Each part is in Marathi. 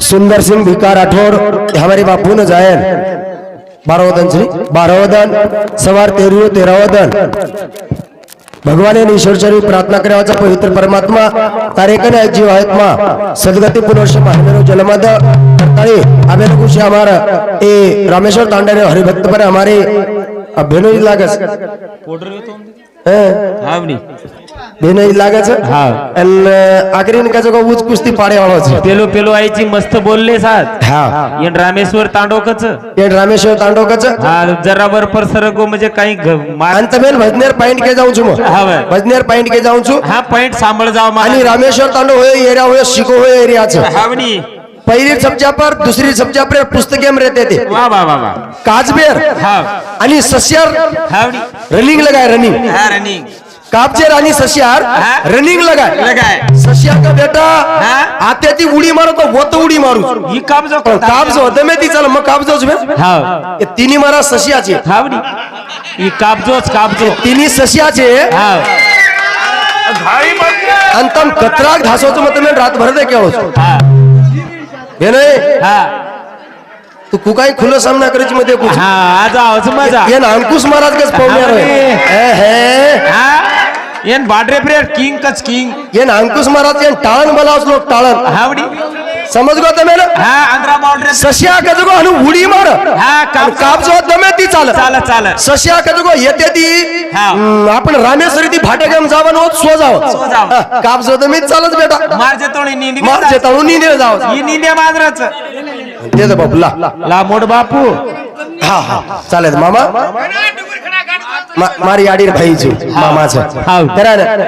सुंदर सिंह भिका राठौर हमारे बापू न जायन. बारावदन श्री बारावदन सवार तेरु तेरावदन. भगवान यांनी ईश्वरचरी प्रार्थना करावाचा पवित्र परमात्मा कार्यकने जीव आहेत मा. सदगती पुनर्ष महामेरो जलमद. करताळे आम्ही कुछ हमारा ए रामेश्वर तांडे हरिभक्त पर हमारे भेनो लागस. लागायचं आखरी निकायचं का उच कुस्ती पाडे वाढवायचं पेलो पेलो आईची मस्त बोलले सात हा येण रामेश्वर तांडोकच येण रामेश्वर तांडोकच हा जरा बरोबर सरको म्हणजे काही अंत मेन भजनेर पॉइंट के जाऊं मग हा भजनेर पॉइंट के जाऊं हा पॉइंट सांभाळ जाऊ आणि रामेश्वर तांडो होय एरिया होय शिको होय एरियाचं हावणी पहिली सब्जा पर दुसरी सब्जा पर रहते थे वा वा वा काजबेर हा. आणि सस्यार. रनिंग लगाय रनिंग. हा रनिंग. कापचेर आणि सस्यार हा. रनिंग लगाय. लगाय. सस्या का बेटा? हा. आत्या ती उडी मारो तो वो तो उडी मारू ही काम जो काप जो होतं मी ती चला मग काप हा. એ तिन्ही मारा सस्याचे. ही कापजोच कापजो तिन्ही सस्याचे. हा. आणि तम कतराक घासोचं मग तुम्ही रातभर दे केव्हा हा. हे नाही? हा. तू कुकाई खुलं सामना करायची मध्ये हा आज आवच मजा. ये अंकुश महाराज कस. अरे. ए हे. हा? ಏನ್ ಬಾಡ್ರೆ ಪ್ರೇಯರ್? ಕಿಂಗ್ ಕಚ್ ಕಿಂಗ್. ಏನ್ ಅಂಕುಶ್ ಮಹಾರಾಜ್ ಏನ್ ಟಾಳನ್ ಬಲಾಸ್ ಲೋಕ್ ಟಾಳನ್. ಹಾವಡಿ. समजगो तमे हा आंध्रा बाउंड्री सश्या कजगो अनु उडी मार हा काम काप जो तमे ती चाल चाल चाल सश्या कजगो येते ती आपण रामेश्वरी ती भाटगम जावन होत सो जाव काप जो तमे चालच बेटा मार जेतोणी नींदी मार जेतोणी नींदी जाव ही नींदी माजराच तेच बापू ला ला मोड बापू हा हा चालेल मामा મારી આડીર ભાઈ છું મામા છે બરાબર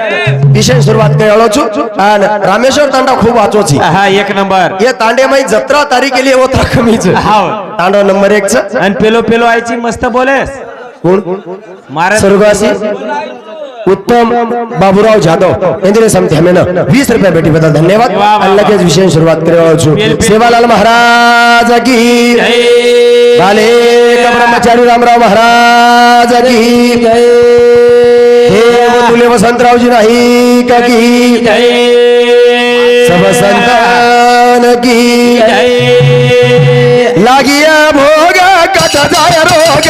વિશે શરૂઆત કર્યો છું અને રામેશ્વર તાંડા ખૂબ વાંચો છે હા એક નંબર એ તાંડે માં જત્રા તારીખે લે એવો તકમી છે હા તાંડો નંબર એક છે અને પેલો પેલો આઈ છે મસ્ત બોલે કોણ મારા સ્વર્ગવાસી उत्तम बाबूराव जाधव इंद्रिय समिती हमें ना वीस रुपया भेटी बदल धन्यवाद। आणि लगेच विशेष करेलो છું बेल, बेल. सेवालाल महाराज की। बाले ब्रह्मचारी रामराव महाराज की। हे तुले वसंतरावजी नाही का की। सब संतान की। लागिया भोग कट जाय रोग।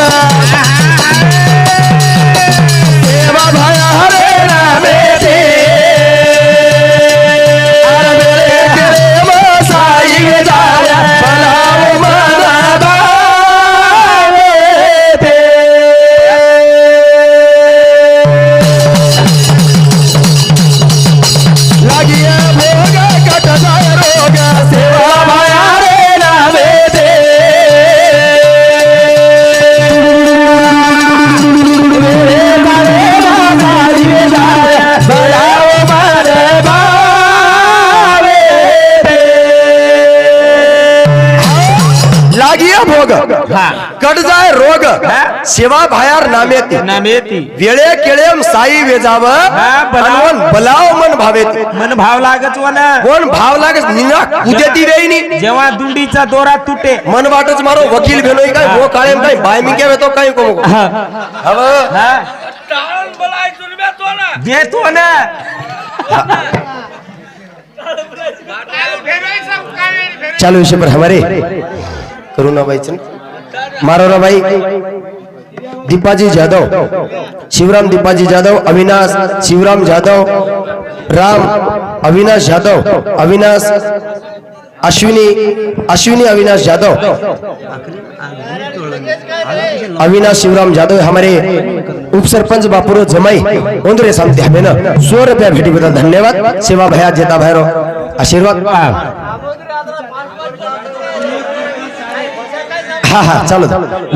शिवा भायर नामेती. नामेती. वेळे केळेम साई वेजाव बनवन बलाव. मन भावेत. मन भाव लागत वना कोण भाव लागत निना उदेती वेईनी. जेव्हा दुंडीचा दोरा तुटे. मन वाटच मारो वकील भेलोय काय वो काळे काय बाय मी केवे तो काय को हव. टाळ बलाय जुलमे तो ना. दे तो ना. चालू विषय पर हमारे. करुणा भाई चल मारो भाई दीपाजी जाधव शिवराम दीपाजी जाधव अविनाश शिवराम जाधव राम अविनाश जाधव अविनाश अश्विनी अश्विनी अविनाश जाधव अविनाश शिवराम जाधव हमारे उप सरपंच बापुरो जमाई उंदरे सामते हमें सौ रुपया भेटी बता धन्यवाद। सेवा भया जेता भैरो आशीर्वाद। हा हा चालू.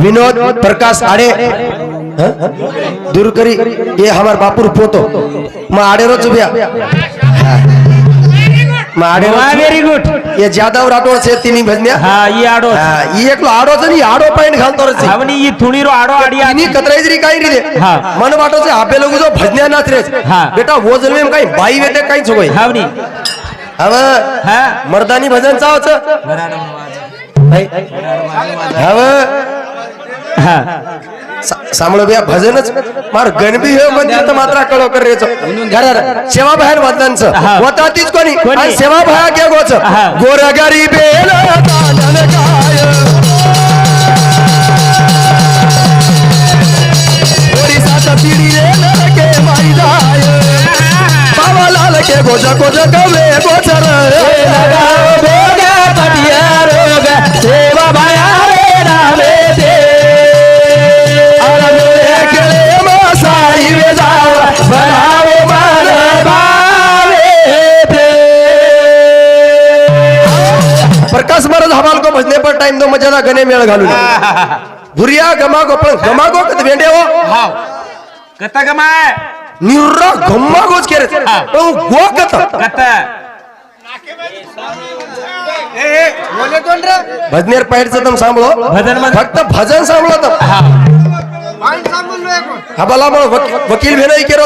विनोद प्रकाश आडे. दूर करी. ये हमार बापूर पोतो. मैं आडे रोज भैया आडे व्हेरी गुड ये जादव राठोड से तिन्ही भजन्या. हां ये आडो हा ई एकलो आडो से नी आडो पॉइंट घालतो रे आवनी ये थुणी रो आडो आडिया आनी कतराई जरी काही री दे हा. मन वाटो से आपे लोग जो भजन्या नाच रे. हां. बेटा वो जन्मे में काही बाई बेटे काही छोई हावनी. हव. हा. मर्दानी भजन चावच. बराडो सांभाळ बिया भजनच मार गणबी हे म्हणजे मात्र कळव कर रेच सेवा बाहेर बदलांच होता तीच कोणी? सेवा बाहेर घे गोच गोर गरीब गोजा गोजा कवे गोचर महाराज हवाल को भजने पर टाइम दो मजाला गणे मेळ घालून। भुरिया गमागो पण गमागो कत भेंडे हो? हाव कता गमाय निरा गमागोच केरे हा. पण गो कत कता भजनेर पाहिजे तम सांभळो भजन फक्त भजन सांभळो तम हा हा भला वकील भेनाई केरो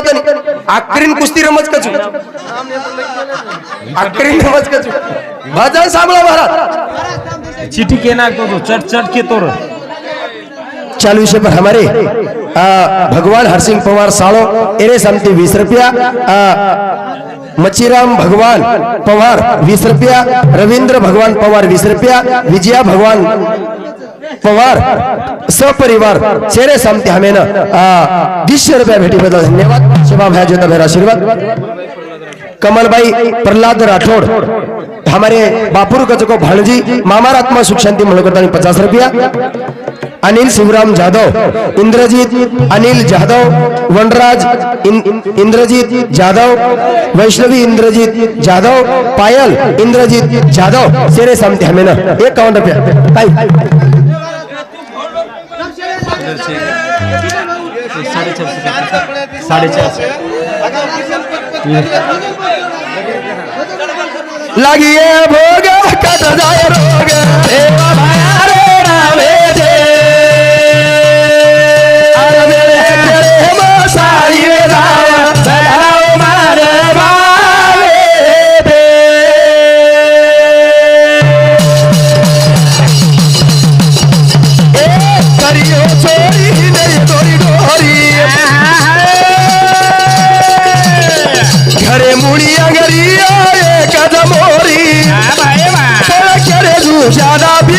आकरीन कुस्ती रमज कचू आकरीन रमज कचू भजन सांभळो महाराज चिट्ठी के नाखतो तो चट चट के तोर. चालू विषय पर हमारे आ, भगवान हरसिंह पवार सालो एरे समती बीस रुपया आ, मच्छीराम भगवान पवार वीस रुपया रवींद्र भगवान पवार वीस रुपया विजया भगवान पवार सपरिवार सेरे समते हमें ना रुपया भेटी बदल धन्यवाद शिवा भया जोता मेरा आशीर्वाद। कमलबाई प्रहलाद राठौड़ हमारे बापुर कचको भाणजी मामा आत्मा सुख शांति मनोकरता पचास रुपया अनिल शिवराम जाधव इंद्रजीत अनिल जाधव वनराज इंद्रजीत जाधव वैष्णवी इंद्रजीत जाधव पायल इंद्रजीत जाधव सेरे सामते हमें ना एक काउंट रुपया ताई। लागिए भोग कट जाए रोग।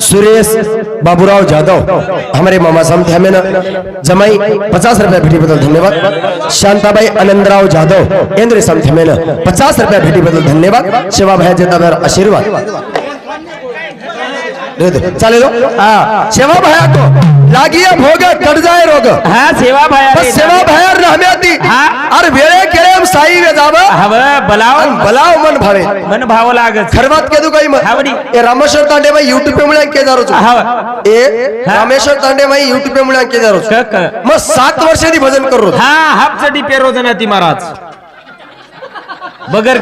सुरेश बाबूराव जाधव हमारे मामा साहब थे हमें ना। जमाई पचास रुपया भेटी बदल धन्यवाद। शांताबाई आनंदराव जाधव इंद्र साहब थे हमें ना। पचास रुपया भेटी बदल धन्यवाद। सेवा भाई जेता भर आशीर्वाद। दे दो हाँ शिवा भाई सेवा को लागिया भोग कट जाए रोग। हा सेवा भाया बस सेवा भया रहम्याती हा. अरे वेळे केळेम साई वे जाव। हव बलाव बलाव मन भावे। मन भाव लागत। खरवात केदू काही मग. ए रामेश्वर तांडे भाई युट्यूब पे मुळे अंके जारो हाव ए रामेश्वर तांडे भाई युट्यूब पे मुळे अंके जारो क- क. मग सात वर्षांनी भजन करू हा हाफ चटी पेरो ती महाराज। बगर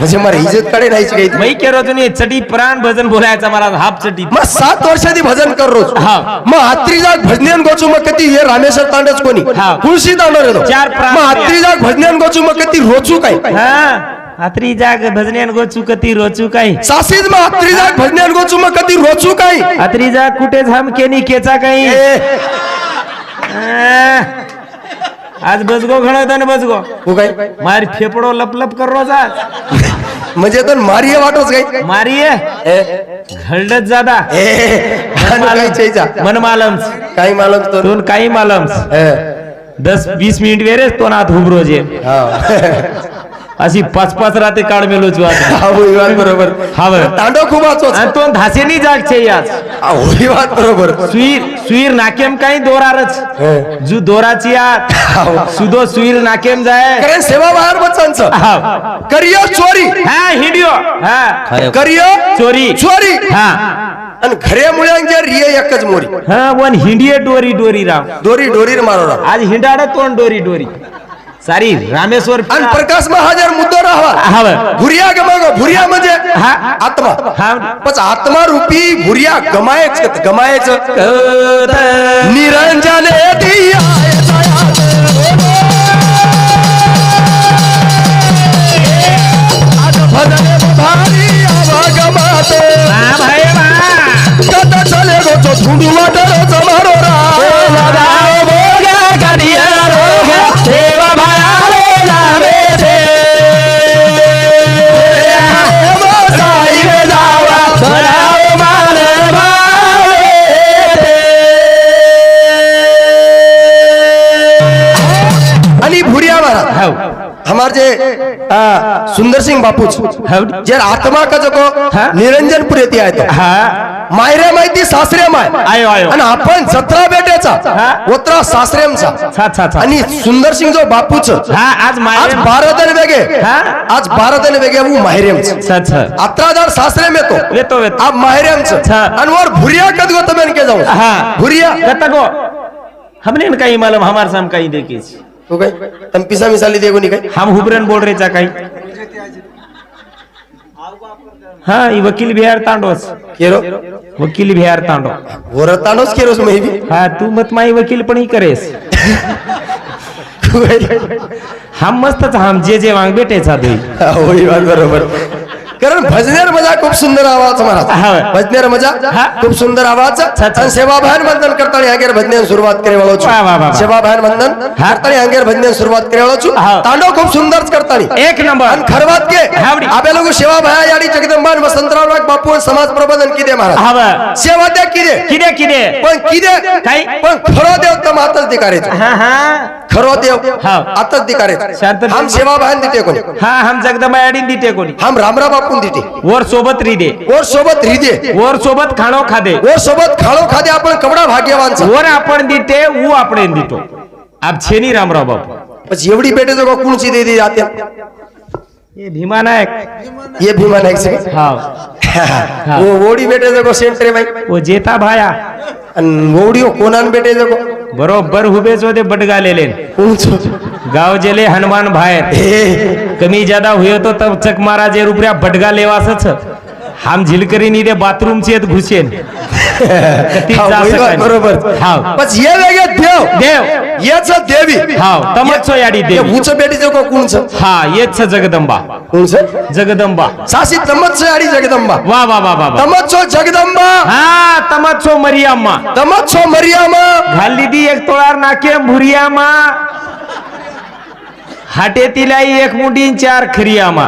म्हणजे मला इज्जत कडे नाहीच काही मै केरो तुम्ही चटी प्राण भजन बोलायचा महाराज हाफ चटी. मग सात वर्षांनी भजन कर रोज. हा. मग हात्री जाग भजन्यान गोचू मग कधी? हे रामेश्वर तांडच कोणी? हा. तुळशी तांडव येतो. चार प्राण मग हात्री जाग भजन्यान गोचू मग कधी? रोचू काय? हा. आत्री जाग भजन्यान गो चुकती रोचू काही सासीज मग हात्री जाग भजन्यान गोचू मग कधी? रोचू काय? आत्री जाग कुठे झाम केनी केचा काही? आज बसगो घडवतो ना बसगो. हो काय मारी फेपडो लप लप कर रोज आज. म्हणजे तर मारिये वाटोच काय? मारी ये ए, घडत जादा. मन मालम्स काही मालक तो. दोन काही मालम्स ए, दस वीस मिनिट वेरेच तो नाथ हुब रोजे हा. अशी पाच पाच राते काळ मेलोच हा होईवात बरोबर. हा बरं. तांडव खूप तो धासेनी जाग छे आज. हा होईवात बरोबर. सुईर सुईर नाकेम काही दोरारच. जू दोराची आत सुदो सुईर नाकेम जाय. सेवा बाहेर बच्चांचं. हा. करियो चोरी. हा हिडिओ हा. करियो चोरी. चोरी. हा. आणि घरे मुळ्यांच्या रिये एकच मोरी. हा वन हिंडिये डोरी डोरी राव दोरी डोरीर मारो आज हिंडाड तोंड डोरी डोरी. सारी रामेश्वर आणि प्रकाश महाजर मुद्दो राहावा. भुरिया गमागो भुरिया म्हणजे. आत्मा. हा. पण आत्मा रूपी भुरिया गमायच गमायचं. निरंजन चले गो तो धुंडू वाटर जमारो रा हमार जे सुंदर सिंह बापूच जे आत्मा का जो? निरंजनपूर येते आहे तो मायरे माहिती सासरे माय। आयो, आयो. आणि आपण जत्रा बेट्याचा? ओत्रा सासरेमचा छा. आणि सुंदर सिंग जो बापूच हा आज आज माय बारा दिन वेगे हा? आज बारा दिन वेगे वो माहेरेमच अच्छा अत्रादार सासरे में तो येतो येतो आप माहेरेमच. आणि वर भुरिया कद गो तमेन के जाऊ। हाँ। भुरिया। कता को हमने कहीं मालूम हमारे साम कहीं देखी तो काय? तम पिसा मिसाली देगो नहीं काय? हम हुबरन बोल रहे चा कहीं. हाँ ये वकील बिहार तांडोस केरो? वकील बिहार तांडो वरतानोच केरोस में भी हाँ तू मत माई वकील पण ही करेस. हम मस्तच हम जे जे वांग बेटे चा हा, होई बात बरोबर. कारण भजनेर मजा खूप सुंदर आवाज हा. महाराज भजनेर मजा. खूप सुंदर आवाज. आणि सेवाभान वंदन करताना हांगेर भजनेन सुरुवात करे वाळो. सेवाभान वंदन. करताना हांगेर भजनेन सुरुवात करे वाळो. तांडव खूप सुंदर करताना एक नंबर आणि खरवात के. आपल्या लोक सेवा भया याडी जगदंबान वसंतराव नाग बापू समाज प्रबोधन किदे महाराज सेवा द्या किदे किदे किदे पण किदे काय? पण खरो देव तर मातच दिकारेच हाँ हाँ खरो देव हा. आताच दिकारेच शांत हम सेवा भान दिते कोणी हाँ हम जगदंबायाडी दिते कोणी हम रामरा टाकून देते. वर सोबत रिदे. वर सोबत रिदे. वर सोबत खाणो खादे. वर सोबत खाणो खादे आपण कवडा भाग्यवान वर आपण देते ऊ आपण देतो. आप छेनी रामराव बापू एवढी बेटे जो कोण दे जाते ये ये भीमा से हाँ वो ओडी बेटे जो सेंटर भाई वो जेता भाया. ओडियो कोणान बेटे जो बरोबर हुबे जो ते ले गाव जेले हनुमान भाय कमी ज्यादा हुए तो तब चक मारा जे रुपया बडगा लेवासच हम झिलकरी नी दे बाथरूम चे घुसेन हा, होय. बरोबर। हाव. बस ये वेगे देव। देव। याच देवी। हाव तमचो याडी देवी। उच बेटे जो कुणच हा येच जगदंबा कुणच जगदंबा सासी तमच याडी जगदंबा वा वा वा वा तमचो जगदंबा हा तमचो मरियाम्मा तमचो मरियामा। घाली दी एक तोळार नाके भुरियामा हाटे तिलाई एक मुंडी चार खरियामा.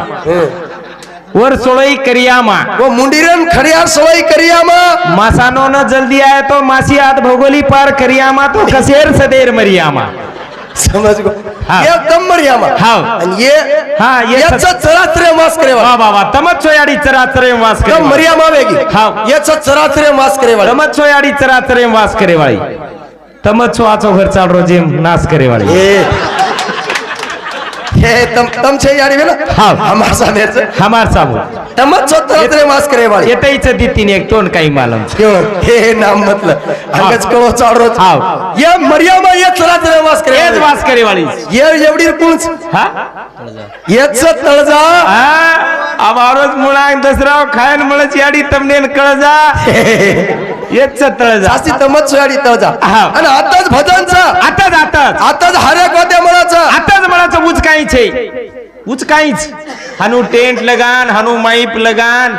वर सोळई करियामा. वो मुंडीरन खड़ियार सवाई करियामा. मासानो न जल्दी आए तो मासी आत भौगोली पार करियामा तो कसेर सदेर मरियामा. समझ गो. हा. ये एकदम मरियामा. हाव. आणि ये हा, ये याचा चराचरे मास करे वा वा वा तमच सोयाडी चराचरे वास करे एकदम मरियामा वेगी. हाव. याचा चराचरे मास करे वाला तमच सोयाडी चराचरे वास करे वाळी तमच वाचो घर चाल रोजे नाश करे वाळी हे हे तम तम छे यारी वेला हाव. हमार सामेच हमार साबू तमच चराचरे मास करे वाली येतईच दितीन एक तोंड काही मालम. क्यों हे हे नाम मतलब अंगच कळो चाल रोज. हाव. ये मरियामा ये चराचरे मास करे वाली. वास करे वाळी ये एवढी कुणच हा? याच तळजा. हा? अमारोज मुळांग दसराव खायन मुळच याडी तमनेन कळजा. जास्ती हाव. आणि आताच भजनचा. आताच आताच. आताच हरे कोत्या मनाचा. आताच मनाचं उचकाईच आहे. उचकाईच हानू टेंट लगान हानू माईप लगान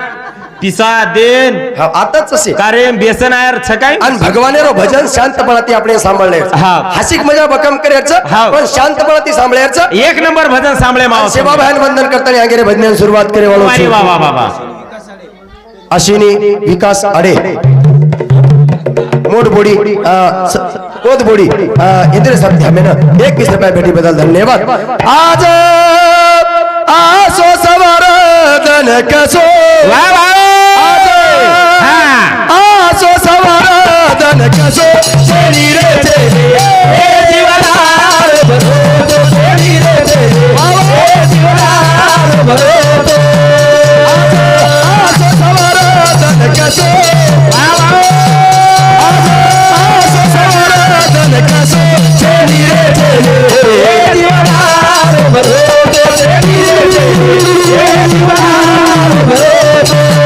पिसा देन. हा, आताच असे. कारे बेसन आयर छकाई. आणि भगवानेरो भजन शांतपणा ती आपण सांभाळले हा. हासिक मजा बकम करायचं हा. पण शांतपणा ती सांभाळायचं. एक नंबर भजन सांभळे माव सेवा भान वंदन करताना आगेरे भजनाला सुरुवात करे अरे वाळू वा वा वा वा अश्विनी विकास आडे. मोठबोडी कोदबोडी इंद्र सध्या मेन एक वीस रुपया भेटी बदल धन्यवाद. आज आसो सवार धन कसो आसो सवार धन कसो? शेरी रे शेरी हे जीवनार भरोदो शेरी रे शेरी हे जीवनार Yeah.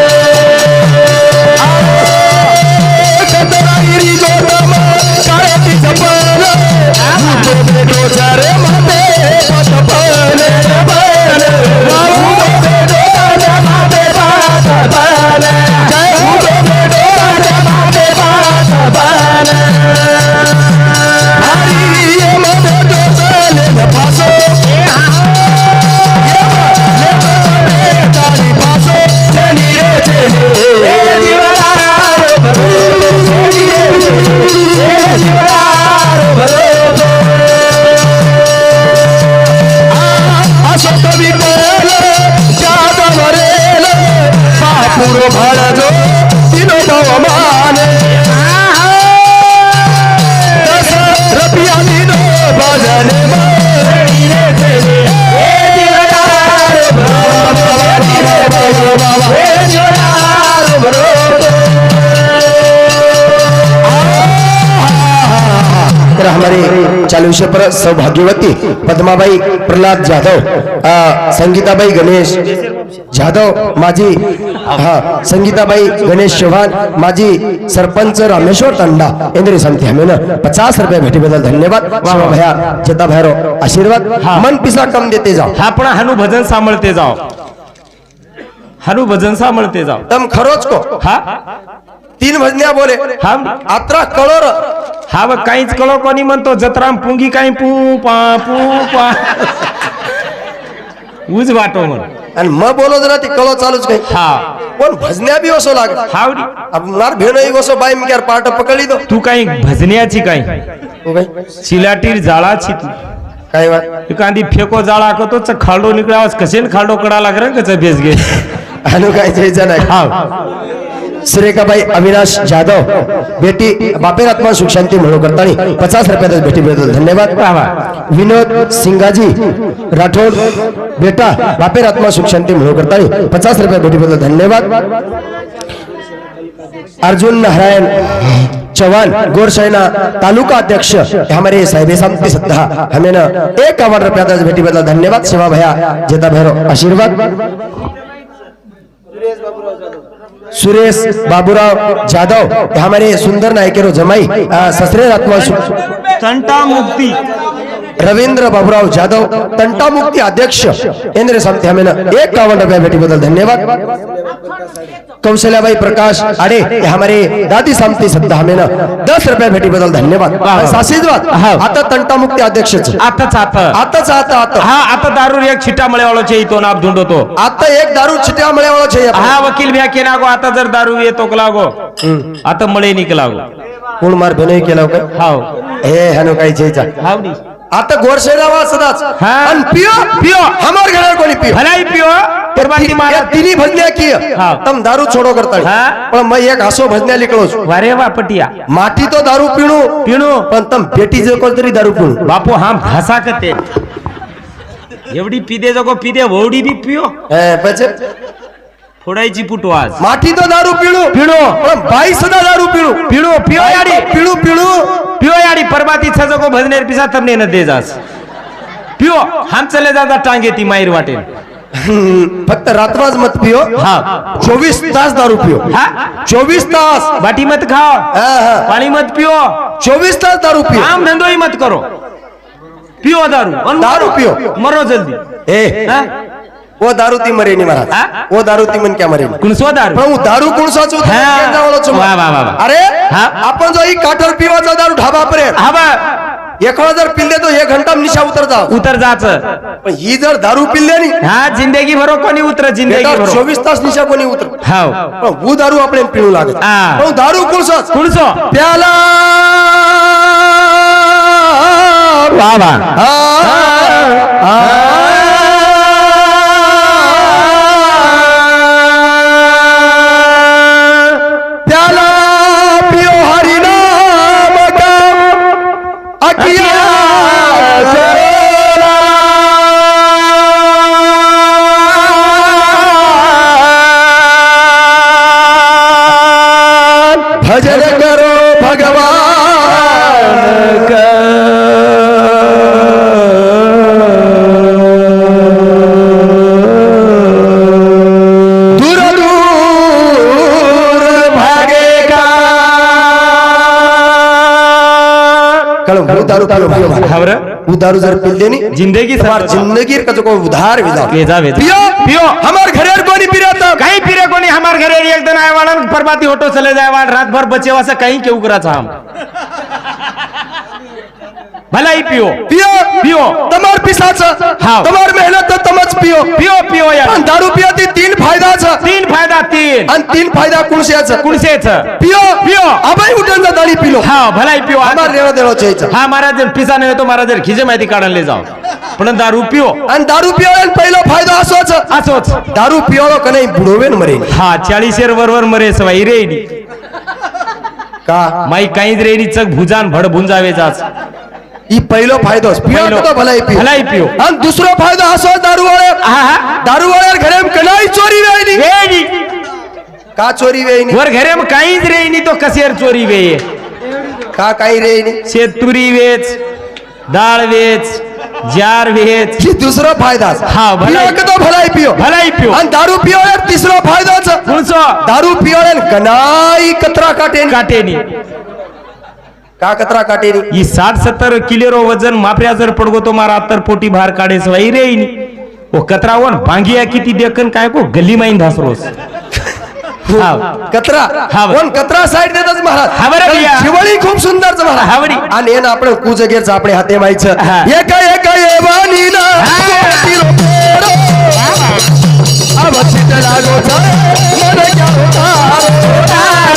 हमारे चालू विषय पर सौभाग्यवती पद्माबाई प्रल्हाद जाधव संगीताबाई गणेश जाधव माझी हा संगीताबाई गणेश चव्हाण माझी सरपंच रामेश्वर तंडा इंद्रिय समिती हमें पचास रुपये भेटी बदल धन्यवाद भया जता भैरो आशीर्वाद. मन पिसा कम देते जाओ. हा पण हानू भजन सांभाळते जाव हानू भजन सांभाळते जाव तम खरोच को. हा? तीन भजन्या बोले हा आत्रा कळोर. हा बघ काहीच कळो कोणी म्हणतो जत्राम पुंगी काही पू पा पू पा. उज वाटो म्हण. आणि मग बोलो जरा ती कळो चालूच काही. हा. पण भजन्या बी असो लाग. हावडी आपणार भेणही गोसो बाई मी पार्ट पकडी दो. तू काही भजन्याची काही हो काय चिलाटीर जाळाची तू. काय वाट एखादी फेको जाळा करतो च खालडो निकळावास कसेन खालडो कडा लाग रे कच भेस घे अनु काय जायचं नाही. हा सुरेखाबाई अविनाश जाधव बेटी बापेर आत्मा सुख शांती म्हणून करतानी पचास रुपयातच भेटी बद्दल धन्यवाद. वा वा. विनोद सिंगाजी राठोड बेटा बापेर आत्मा सुख शांती म्हणून करतानी पचास रुपया भेटी बद्दल धन्यवाद. अर्जुन नारायण चौहान गोरशाइना तालुका अध्यक्ष हे हमारे साहेब सामती सत्ता हमें न एक अवार्ड रुपया दस भेटी बदला धन्यवाद शिवा भैया जेता भैरो आशीर्वाद. सुरेश बाबूराव जाधव हमारे सुंदर नायकेरो जमाई ससरे आत्मा संता मुक्ति रवींद्र बाबूराव जाधव तंटा मुक्ती अध्यक्ष इंद्र सामते हमें न एक कावन रुपया भेटी बदल धन्यवाद। कौशल्याबाई प्रकाश आडे हे हमारे दादी सामती सत्ता हमें न दस रुपया भेटी बदल धन्यवाद. आशीर्वाद. आता तंटा मुक्ती अध्यक्ष आताच आता आताच आता। आता हा आता दारू एक छिटा मळेवाळो येतो नाप धुंडतो आता एक दारू छिट्या मळ्यावाळा छे हा वकील भ्या के लागो आता जर दारू येतो लागो। आता मळे निक लागो। कोण मार भेनही केला का हाव। हे हॅनो काही छेचा हावडी आता गोरशेरा वासदास अन पियो पियो हमार घर कोणी पियो? भलाई पियो कुर्बानी भजन्या की? तम दारू छोड़ो करता पण मग एक हसो भजन्या लिकलो अरे वा पटिया. माटी तो दारू पिणू पिणू. पण तम बेटी जो कोणतरी दारू पिणू. बापू हा भासा कते एवढी पिदे जगो पिदे वोडी भी पियो. ए पचे फोडायची पुटू आज. माटी तो दारू पिणू पिणू. पण बाई सुद्धा दारू पिणू. पिणू पियो पिणू पिणू. पियो याडी परबाती छजको भजनेर पिसा तमने न दे जास. पियो हम चले जाता टांगे ती माईर वाटेल. हम्म, फक्त रात्रच मत पियो. हा. चोवीस तास दारू पियो. हा? चोवीस तास. बाटी मत खाओ. पाणी मत पियो. चोवीस तास दारू पियो. काम धंधो ही मत करो. पियो दारू. दारू. पियो. मरो जल्दी. ए. हा? वो दारू ती मरेनी महाराज. वो दारू ती मन क्या मरेनी. दारू? पण दारू कुणसाच अरे आपण जो ही काठर पिवाचा दारू ढाबा पर्यंत. हवा एखादा जर पिल्ले तो हे घंटा निशा उतर जा उतर जाच. पण ही जर दारू पिल्ले हा जिंदगी भरो कोणी उतर जिंदगी चोवीस तास निशा कोणी उतर. हा वो दारू आपण पिऊ लागत दारू कुणसो कुणसो प्याला. हा. दारू जर पिल्ले नी जिंदगी सर्व जिंदगी का जो को उधार विदा वेजा वेजा पियो पियो। हमार घरेर कोणी पिराता काही फिरे कोणी हमार घरे एक दिन आए वाला परबाती होटो चले जाए वाला रात भर बचे वासा कहीं क्यों कराचा हम भलाई पियो। पियो। पियो। तमार पिसा छ हाँ तमार मेहनत तो तमच पियो। पियो पियो यार अन दारू पिया ती तीन फायदा छ तीन फायदा तीन। अन तीन फायदा कुल से छ कुल से छ पियो। पियो। अब आई उठन दा दाली पीलो। हाँ भलाई पियो। हमार रेवा देलो चाहि छ हाँ महाराज जन पिसा नहीं तो महाराज जन खिजे माती काडन ले जाओ पण दारू पियो। अन दारू पियो एन पहिलो फायदा असो छ असो छ दारू पियो लो कने बुढोवे न मरे. हाँ 40 शेर वरवर मरे सवा इरेडी का? माई काई रेडी चक भुजान भड़ भुंजावे जा पियो पहिलो. तो भलाई पियो भलाई पियो. आणि दुसरा फायदा असो दारू हा हा दारू वाळ्यावर घरे कनाई चोरी वेळी रेडी का चोरी वेळी वर घरे मग काहीच रेडी तो कसेर चोरी वे का काही रेणी शेतुरी वेच डाळ वेच जार वेच ही दुसरा फायदा हा, भलाई. पियो तो भलाई पियो भलाई पिओ आणि दारू पिवायला तिसरा कुणसो दारू पिवायला कनाई कचरा काटेन काटेनी का कचरा काटेनी ಈ साठ सत्तर किलो वजन मापऱ्या जर पडगो तो मारा अत्तर पोटी बाहेर काढे सवाई रे ओ कतरावन भांगिया किती देखन काय को? गल्ली माईन धास रोज हा हा साईड देतच हा बरं कारण भैया. शिवळी खूप सुंदरच महाराज. हा बरी. आणि हे ना आपण कुजगेरचं हाते मायचं हा. एका एका तिरो. आवाजी मन क्या होता.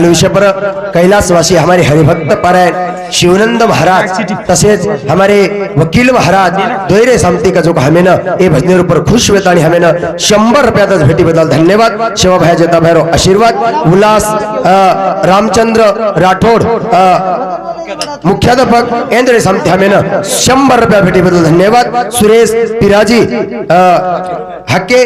हमारे पर कैलाशवासी हमारे हरिभक्त पारायण शिवनंद महाराज तसेच हमारे वकील महाराज दोयरे सामती का जो का हमें ये भजने ऊपर खुश हुए आणि हमें न शंभर रुपयातच भेटी बदल धन्यवाद। शिवाभाई जता भैरव आशीर्वाद। उल्हास रामचंद्र राठोड मुख्याध्यापक। एंद्रे सामते हमें न शंभर रुपया भेटी बदल धन्यवाद। सुरेश पिराजी अ, हक्के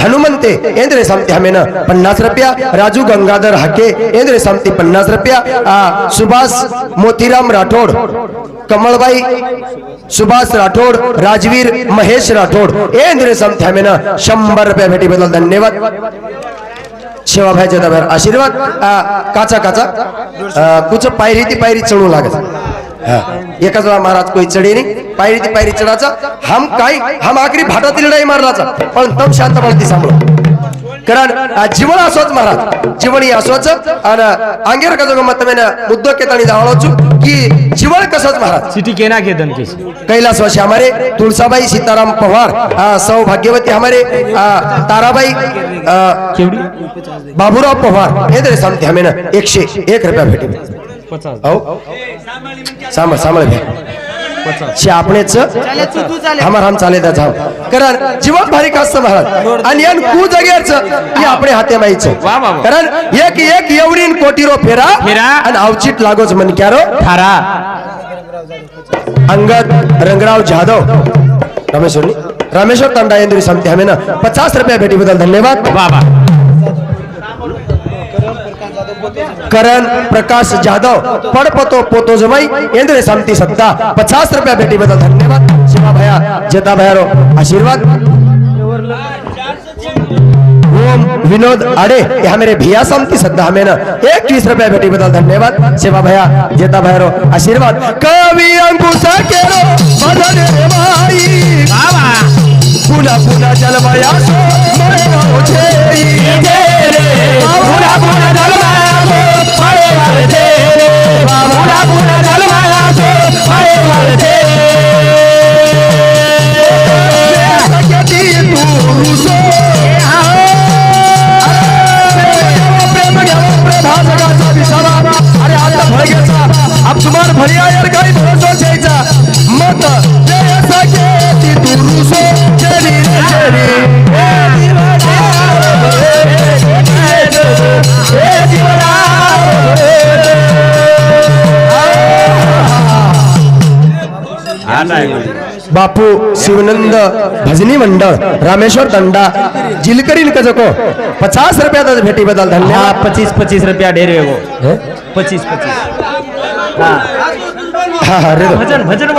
हनुमंते एंद्रे सामते हमें न पन्नास रुपया। राजू गंगाधर हक्के एंद्रे सामते पन्नास रुपया। अ, सुभाष मोतीराम राठोड कमळबाई सुभाष राठोड राजवीर महेश राठोड एंद्रे सामते हमें न शंभर रुपया भेटी बदल धन्यवाद। सेवा भाई आशीर्वाद? काचा काचा. कुच पायरी ती पायरी चढू लागत? हा. एकाच वेळा महाराज कोई चढे नाही. पायरी ती पायरी चढाचा हम काय? हम आखरी भाटातील लढाई मारलाचा. पण तम शांत ती सांभाळ कारण जीवन असोच महाराज जीवन ही असोच आणि अंगेर का जो मत मुद्दो केतानी धावळोचू की जीवन कसंच महाराज सिटी केना के दन केस. कैलाशवासी हमारे तुलसाबाई सीताराम पवार आ, सौभाग्यवती हमारे ताराबाई बाबूराव पवार हे तरी सांगते हमें ना एकशे एक रुपया भेटे अहो सांभाळ सांभाळ शे आपणेच हमार हम चाले त्या जाऊ. कारण जीवन भारी कास्त महाराज. आणि यान कु जगेरच ही आपणे हाते वा. कारण एक एक एवढीन कोटीरो फेरा फेरा. आणि अवचित लागोच मन क्यारो थारा. अंगद रंगराव जाधव. रामेश्वर रामेश्वर तंडा इंद्री सांगते हमें ना पचास रुपया भेटी बदल धन्यवाद बाबा करण प्रकाश जाधव पडपतो पोतो जमाई इंद्र शांती सत्ता. पचास रुपया भेटी बदल. धन्यवाद. शिवा भया जेता भयारो आशीर्वाद. ओम विनोद आडे यहाँ मेरे भिया शांति सद्दा हमें ना इक्कीस रुपया भेटी बदल. धन्यवाद. सेवा भया जेता भयारो आशीर्वाद. कवि अंकुशा केरो बदन रे माई. बाबा पुना पुना जलवाया सो मरेगा मुझे पूरा बापू शिवनंद भजनी मंडळ रामेश्वर दंडा जिलकरी कजको पचास रुपया भेटी बदल धन्य हाँ पच्चीस पच्चीस रुपया ढेर है वो पच्चीस पच्चीस हाँ भजन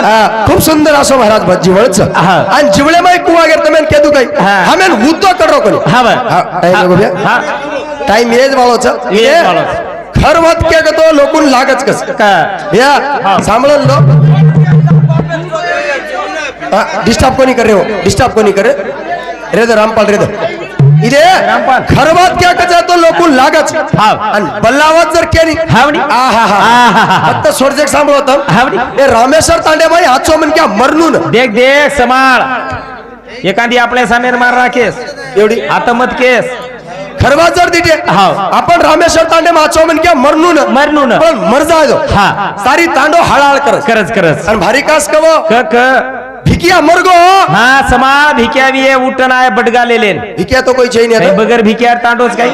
खूप सुंदर असो महाराज जिवळच आणि जिवळे माय कुवा गेर तमेन केदू काही हमेन हुद्दो करो कोणी हा बाय टाइम गोबिया टाइम येज वाळोच ये खरवत के तो लोकून लागच कस. या सांभळन लो. डिस्टर्ब कोणी करे हो डिस्टर्ब कोणी करे रे दो रामपाल रे दो इथे क्या कचा तो लोकून लागच हाव. आणि बल्लावत जर केली. फक्त सोरजेक सांभाळत. हे रामेश्वर तांडेबाई हाचो म्हण क्या मरणून देख देख समाळ एखादी आपल्या सामेर मारणार केस एवढी आता मत केस खरवत जर दिटे. आपण रामेश्वर तांडे माचो म्हण क्या मरणून मरणून. पण मर जायदो हा. सारी तांडो हळाळ करत करच करच आणि भारी कास कव क क भिकिया मरगो हा समाळ भिक्या बी उठण आहे बडगा लेलेन भिकिया तो कोई चाहिए नाही बगर भिक्यार तांडोच काही?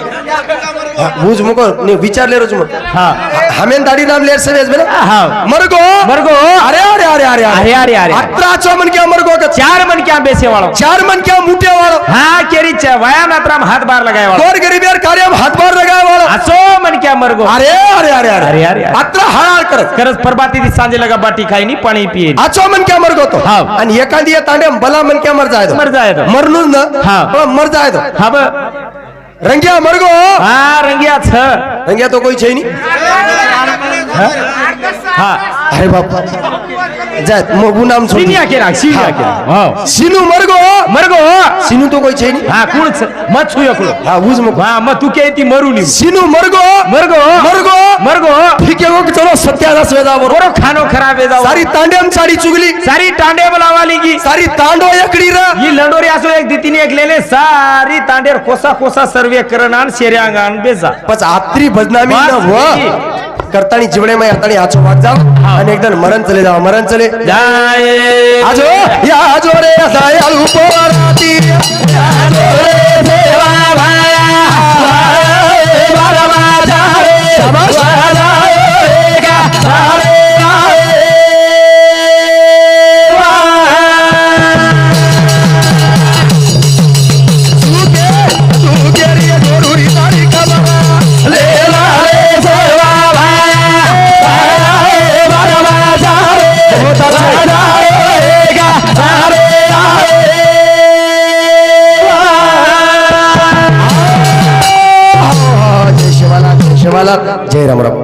बुझ मुको ने विचारले रोज मग हा। हमेन दाढी नाम लेर से वेज बेला हा। मरगो। मरगो। अरे अरे अरे अरे अरे, अरे, अरे. अत्रा चो मन क्या मरगो का चार मन क्या बेसे वाळो चार मन क्या मुठे वाळो हा केरी वया नात्राम हात बार लगाय वाळो गोर गरीबियर कार्य हातभार लगाय वाळो असो मन क्या मरगो। अरे अरे अरे अरे, अरे. अत्रा हळाळ करत खरंच परबाती ती सांजे लगा बाटी खाईनी पाणी पिये आचो मन क्या मरगो तो। हाव. आणि एखादी तांडे बला मन क्या मर जाय मर जाय तो. मरणून ना. पण मर जाय तो। हा ब। रंगिया मरगो। हा रंगिया छ। रंगिया तो कोई चाहिए हा। अरे बाप जाय मगू नाम सिनिया के राख सिनिया के हा सिनू मरगो मरगो सिनू तो कोई चाहिए हा कुण छ मत छुयो कुळ हा बुझ मग. हा मग तू के ती मरुली सिनू मरगो मरगो मरगो मरगो ठीक मग चलो सत्यानाश वेदा बरो खानो खराब जाऊ सारी तांडेम साडी चुगली. सारी टांडे बोलावाली की. सारी तांडो एकडी र. ही लंडोरी असो एक दितीने एक लेले सारी तांडेर कोसा कोसा सर्वे करणान शेऱ्यांगान बेजा. पच आत्री बदनामी न व. करतानी जिवडे मै हातानी हाचो वाग जाव आणि एकदम मरण चले जाव मरण चले. आजो या आजो रे दयाळू पोराती जय शिवाला जय शिवाला जय राम राम